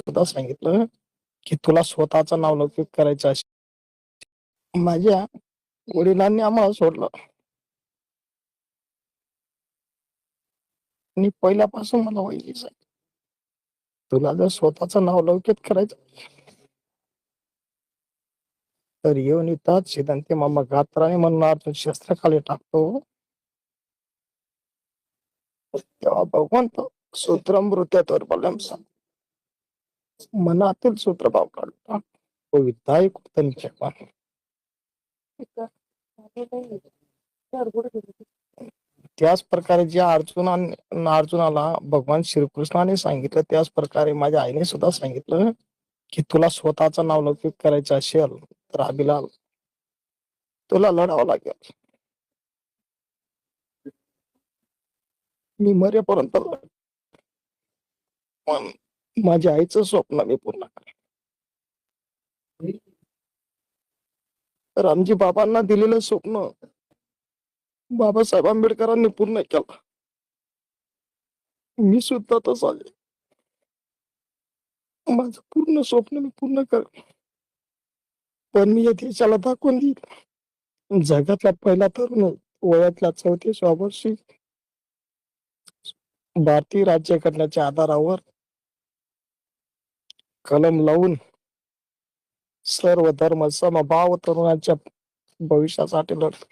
सुद्धा सांगितलं की तुला स्वतःचं नाव लौकिक करायचं असेल माझ्या वडिलांनी आम्हाला सोडलं. आणि पहिल्यापासून मला वहिनी तुला जर स्वतःचं नाव लौकिक करायचं तर येऊन येतात सिद्धांती मामा गात्राने म्हणणार तू शस्त्र खाली टाकतो. तेव्हा भगवंत सूत्रमृत्यावर बलम सांग मनातील सूत्रभाव काढता तो विधायक उत्तम त्याच प्रकारे ज्या अर्जुना अर्जुनाला भगवान श्रीकृष्णाने सांगितलं त्याच प्रकारे माझ्या आईने सुद्धा सांगितलं की तुला स्वतःचं नाव लौकिक करायचं असेल तर अभिलाल तुला लढावं लागेल. मी मरेपर्यंत पण माझ्या आईचं स्वप्न मी पूर्ण करेन. रामजी बाबांना दिलेलं स्वप्न बाबासाहेब आंबेडकरांनी पूर्ण केलं. मी सुद्धा तसा आले माझं पूर्ण स्वप्न मी पूर्ण करेन. पण मी या देशाला दाखवून देईल जगातला पहिला तरुण वयातल्या चौतीस वर्षी भारतीय राज्य करण्याच्या आधारावर कलम लावून सर्व धर्म समभाव तरुणांच्या भविष्यासाठी लढतो.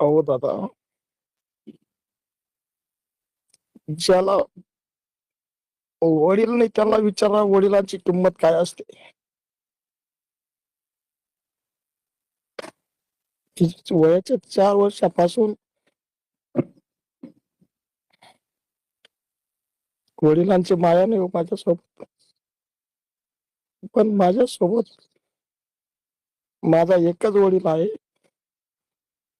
अहो दादा ज्याला वडील नाही त्याला विचारा वडिलांची किंमत काय असते. वयाच्या चार वर्षापासून वडिलांची माया नाही हो माझ्यासोबत. पण माझ्यासोबत माझा एकच वडील आहे.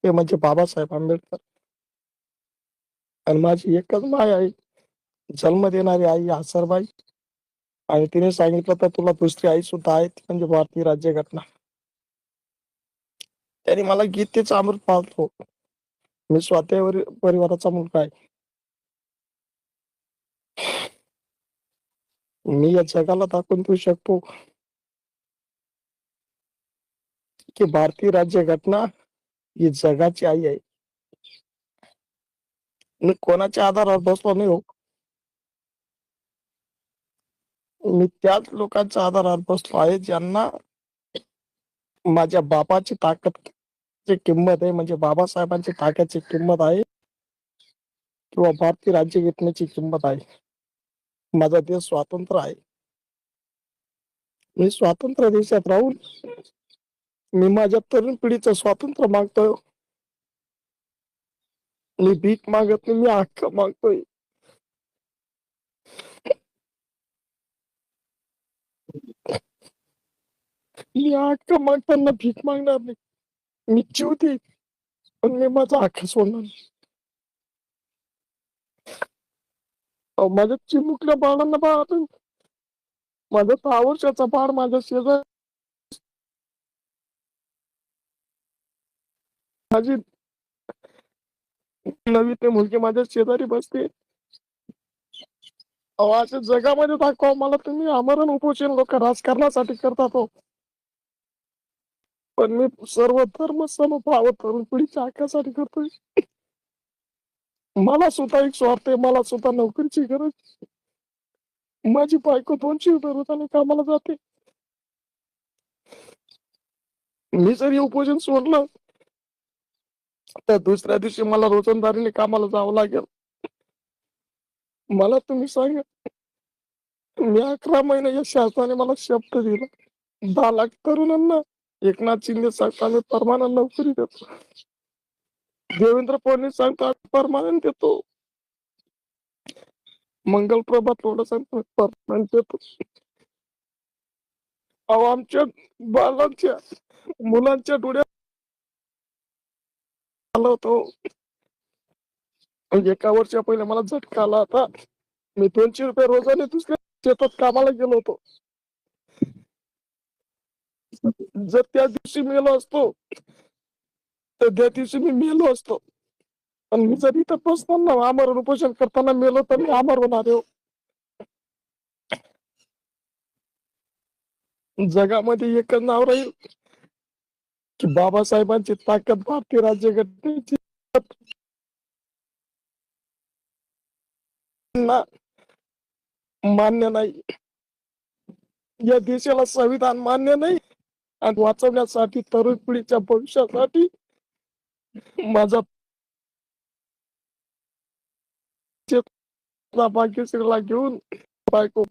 ते म्हणजे बाबासाहेब आंबेडकर. आणि माझी एकच माय आहे. जन्म देणारी आई आसरबाई. आणि तिने सांगितलं तर तुला दुसरी आई सुद्धा आहे ती म्हणजे भारतीय राज्यघटना. त्याने मला गीतेचा अमृत पाळतो. मी स्वतः परिवाराचा मुलगा आहे. मी या जगाला दाखवून देऊ शकतो की भारतीय राज्यघटना ही जगाची आई आहे. मी कोणाच्या आधारावर बसलो नाही हो. मी त्याच लोकांच्या आधारावर बसलो आहे ज्यांना माझ्या बाबाची ताकद ची किंमत आहे म्हणजे बाबासाहेबांची ताकदची किंमत आहे किंवा भारतीय राज्यघटनेची किंमत आहे. माझा देश स्वातंत्र्य आहे. मी स्वातंत्र्य देशात राहून मी माझ्या तरुण पिढीचं स्वातंत्र्य मागतोय. मी भीक मागत नाही मी हक्क मागतोय. मी हक्क मागताना भीक मागणार नाही. मी जीव देईन पण मी माझा हक्क सोडणार नाही अहो, माझ्या चिमुकल्या बाळांना पाहत माझा सहा वर्षाचा बाळ माझ्या शेजार माझी नवी ते मुलगी माझ्या शेजारी बसते. अहो अशा जगामध्ये दाखवा मला तुम्ही आमरण उपोषण लोक राजकारणासाठी करतात हो पण मी सर्व धर्म समभाव तरुण पिढीच्या हक्कासाठी करतोय. मला सुद्धा एक स्वार्थ आहे मला सुद्धा नोकरीची गरज माझी बायको दोनशे रुपये रोजाने कामाला जाते. मी जर हे उपोषण सोडलं तर दुसऱ्या दिवशी मला रोजंदारीने कामाला जावं लागेल. मला तुम्ही सांगा मी अकरा महिने या शासनाने मला शब्द दिला. दहा लाख तरुणांना एकनाथ शिंदे सरकारने परमानंद नोकरी देतो. देवेंद्र फडणवीस सांगतो आम्ही परमानंट देतो. मंगल प्रभात थोडं सांगतो परमानंट देतो. अहो आमच्या बालांच्या मुलांच्या डोळ्यात आलं होतो हो. म्हणजे एका वर्षा पहिले मला झटका आला होता. मी दोनशे रुपये रोजाने दुसऱ्या शेतात कामाला गेलो होतो. जर त्या दिवशी मेलो असतो तर त्या दिवशी मी मेलो असतो. पण मी जर इथं पोचताना आमरण उपोषण करताना मेलो तर मी आमर होणार हो. जगामध्ये एकच नाव राहील की बाबासाहेबांची ताकद भारतीय राज्यघटनेची. ना मान्य नाही. या देशाला संविधान मान्य नाही. आणि वाचवण्यासाठी तरुण पिढीच्या भविष्यासाठी माझा चेतना भाग्यश्रीला घेऊन बायको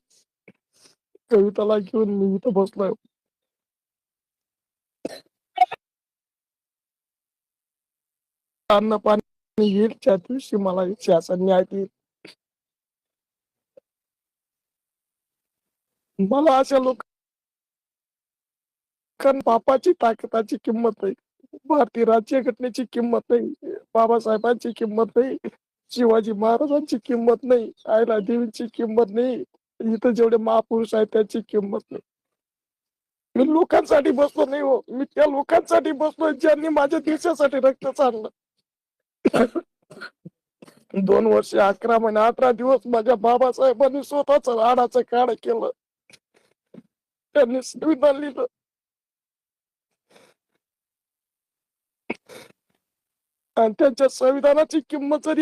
कविताला घेऊन मी इथं बसलोय. अन्न पाणी येईल त्या दिवशी मला शासन न्याय देईल. मला अशा लोक बापाची ताकदाची किंमत आहे. भारतीय राज्यघटनेची किंमत नाही बाबासाहेबांची किंमत नाही शिवाजी महाराजांची किंमत नाही आयला देवीची किंमत नाही इथं जेवढे महापुरुष आहेत त्याची किंमत नाही. मी लोकांसाठी बसलो नाही हो मी त्या लोकांसाठी बसलो ज्यांनी माझ्या देशासाठी रक्त चाललं दोन वर्ष अकरा महिने अठरा दिवस माझ्या बाबासाहेबांनी स्वतःच राडाचं काढ केलं. त्यांनी संविधान लिहिलं आणि त्यांच्या संविधानाची किंमत जरी